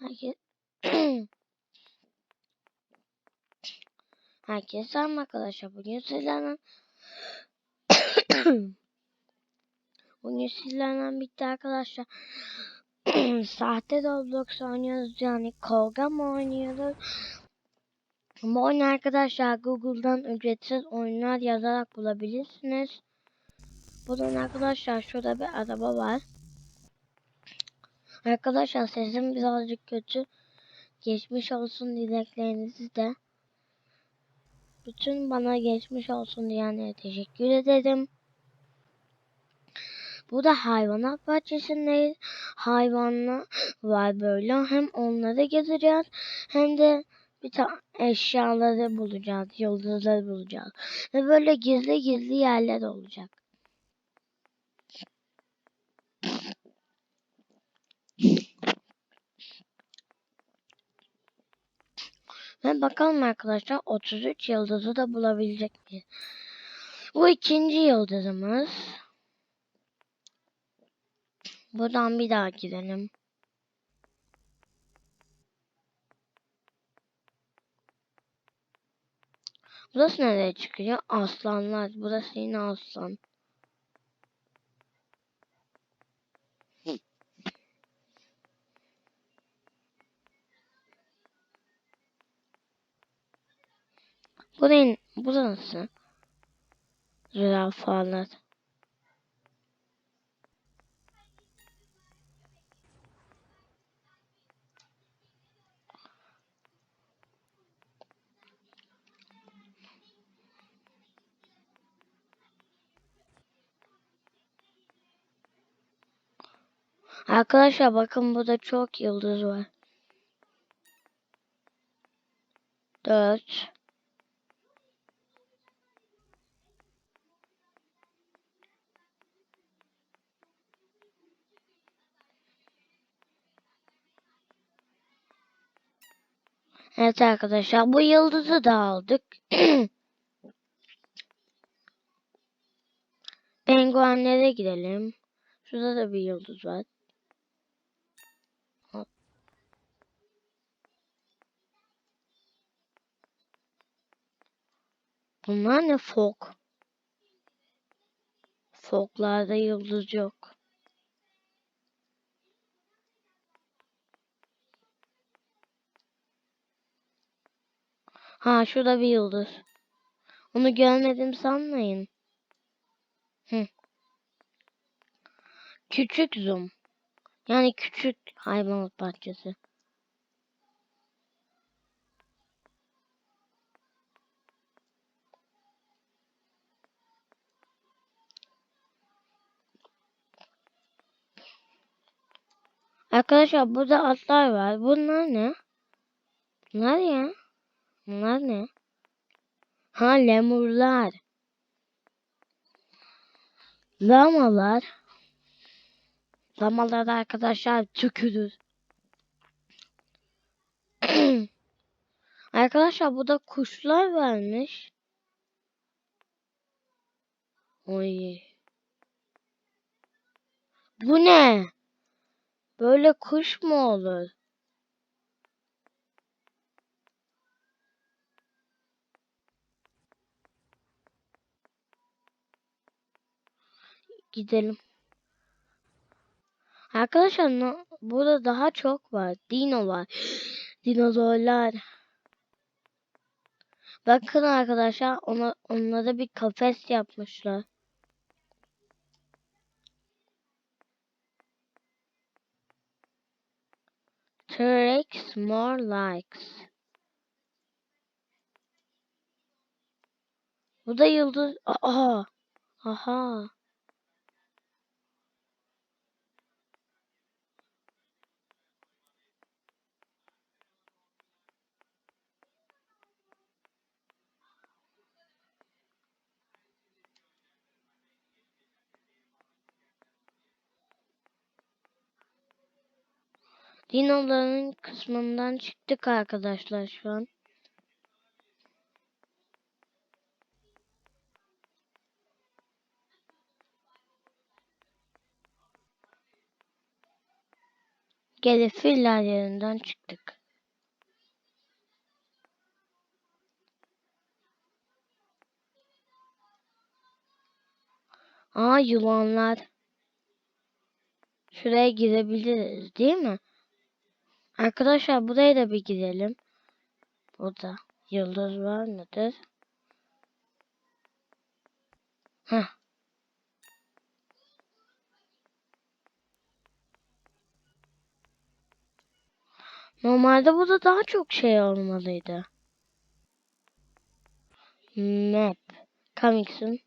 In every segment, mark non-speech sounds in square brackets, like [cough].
[clears throat] Herkes selam arkadaşlar. Bugün sizlerle [clears throat] Bugün sizlerle birlikte arkadaşlar [clears throat] sahte Roblox oynuyoruz yani kavga mı oynuyoruz? Bu oyunu arkadaşlar Google'dan ücretsiz oyunlar yazarak bulabilirsiniz. Bunun arkadaşlar şurada bir araba var. Arkadaşlar sesim birazcık kötü. Geçmiş olsun dileklerinizi de. Bütün bana geçmiş olsun diyenlere teşekkür ederim. Bu da hayvanat bahçesindeyiz. Hayvanlar var böyle. Hem onları gezeceğiz hem de bir tane eşyaları bulacağız. Yıldızları bulacağız. Ve böyle gizli gizli yerler olacak. Ve bakalım arkadaşlar 33 yıldızı da bulabilecek miyiz? Bu ikinci yıldızımız. Buradan bir daha gidelim. Burası nereye çıkıyor? Aslanlar. Burası yine aslan. Burayı, burası. Zürafalar. Arkadaşlar bakın burada çok yıldız var. Dört. Evet arkadaşlar bu yıldızı da aldık. [clears throat] Penguenlere gidelim. Şurada da bir yıldız var. Bunlar ne fok? Foklarda yıldız yok. Ha şurada bir yıldız. Onu görmedim sanmayın. Hı. Küçük zoom. Yani küçük hayvanat bahçesi. Arkadaşlar burada atlar var. Bunlar ne? Bunlar ya. Bunlar ne? Ha lemurlar. Lamalar. Lamalar arkadaşlar tükürür. [clears throat] arkadaşlar burada kuşlar varmış. Oy. Bu ne? Böyle kuş mu olur? Gidelim. Arkadaşlar burada daha çok var. Dino var. [gasps] Dinozorlar. Bakın arkadaşlar ona, onlara bir kafes yapmışlar. T-Rex more likes. Bu da yıldız. Aha. Aha. Dinoların kısmından çıktık arkadaşlar şu an. Gelip filler yerinden çıktık. Aa yılanlar. Şuraya girebiliriz değil mi? Arkadaşlar buraya da bir girelim. Burada yıldız var mıdır? Heh. Normalde burada daha çok şey olmalıydı. Map. Coming.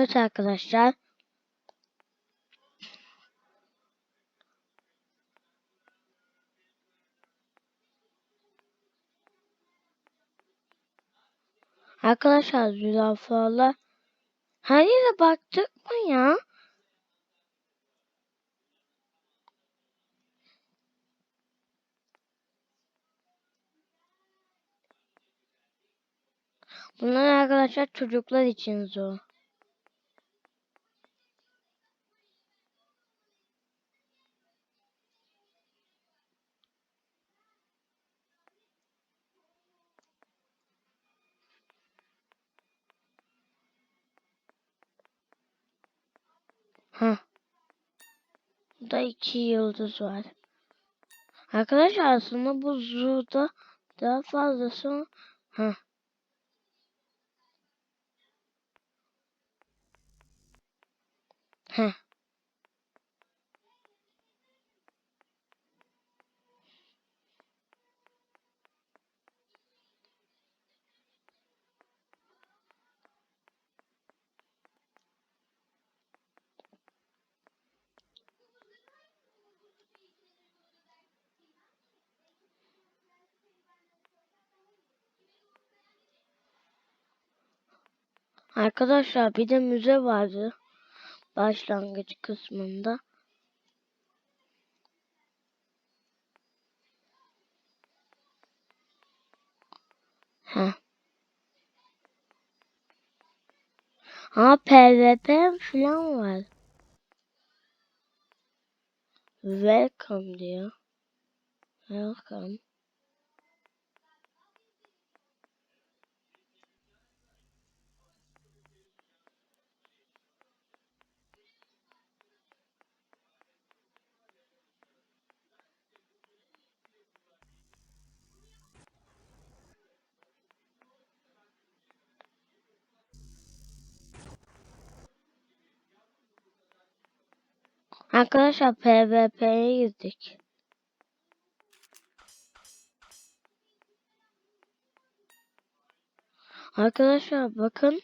Evet arkadaşlar. Arkadaşlar zürafalar her yere baktık mı ya? Bunlar arkadaşlar çocuklar için zor. Ha. Burada iki yıldız var. Arkadaşlar aslında bu zoo'da daha fazlası ha. Arkadaşlar bir de müze vardı. Başlangıç kısmında. Ha. Ha PvP falan var. Welcome diyor. Welcome. Arkadaşlar PvP'ye girdik. Arkadaşlar bakın.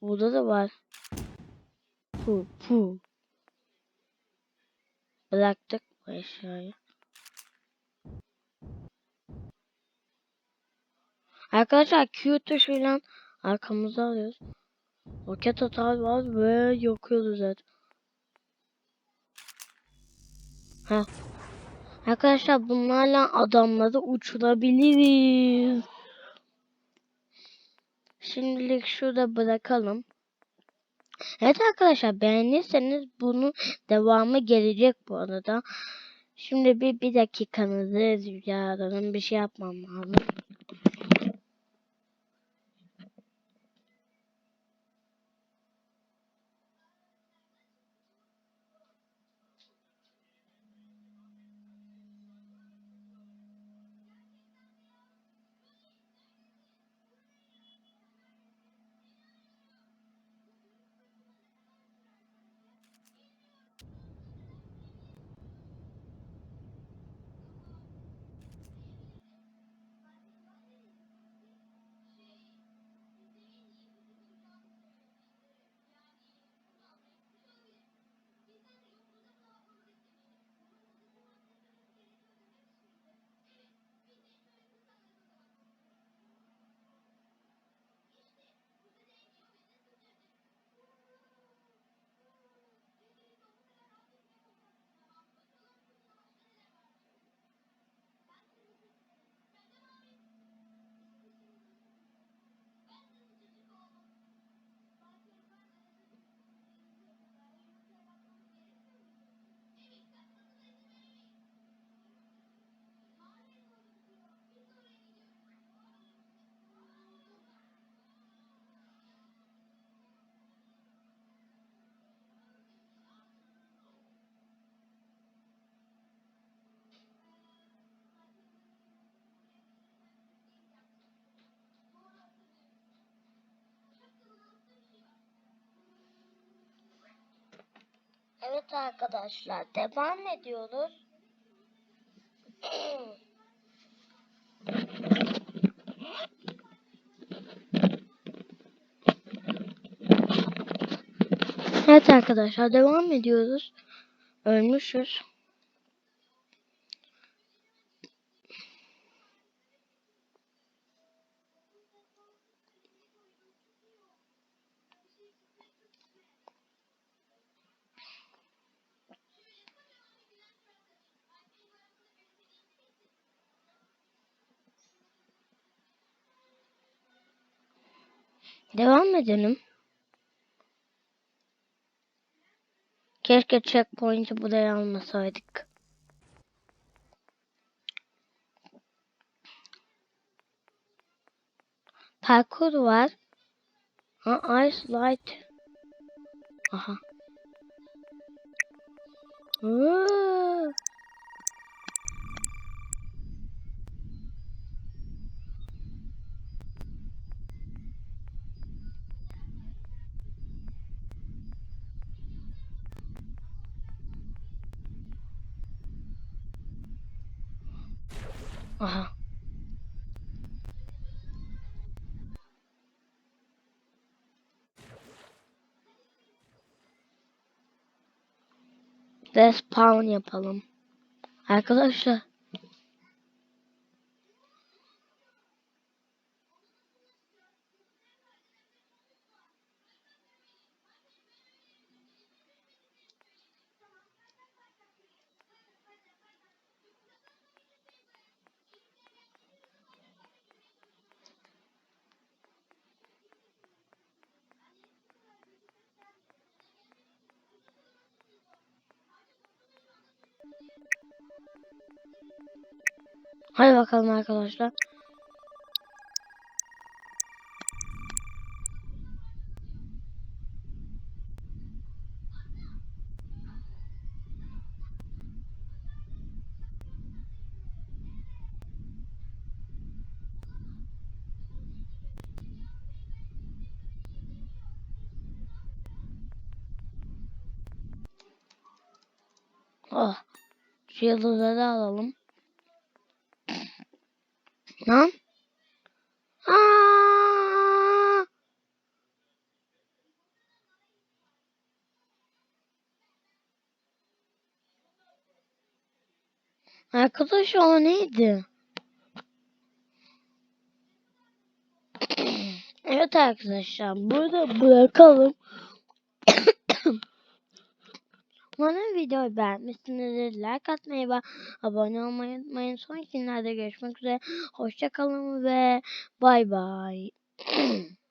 Burada da var. Pu pu. Bıraktık bu eşyayı. Arkadaşlar Q tuşuyla arkamıza alıyoruz. Roket atar var ve yakıyoruz zaten. Ha. Arkadaşlar bunlarla adamları uçurabiliriz. Şimdilik şurada bırakalım. Evet arkadaşlar beğenirseniz bunun devamı gelecek bu arada. Şimdi bir, bir dakikanızı rica ederim. Bir şey yapmam lazım. Evet arkadaşlar devam ediyoruz. Evet arkadaşlar devam ediyoruz. Ölmüşüz. Devam edelim. Keşke checkpoint'i buraya almasaydık. Parkur var. Ha, ice light. Aha. Iıı. Aha. Respawn yapalım. Arkadaşlar. Hadi bakalım arkadaşlar. Oh. Şu yıldızları alalım. Lan. Aa! Arkadaş o neydi? evet arkadaşlar burada bırakalım. Umarım videoyu beğenmişsinizdir. Like atmayı ve abone olmayı unutmayın. Sonraki günlerde görüşmek üzere. Hoşçakalın ve bay bay. [clears throat]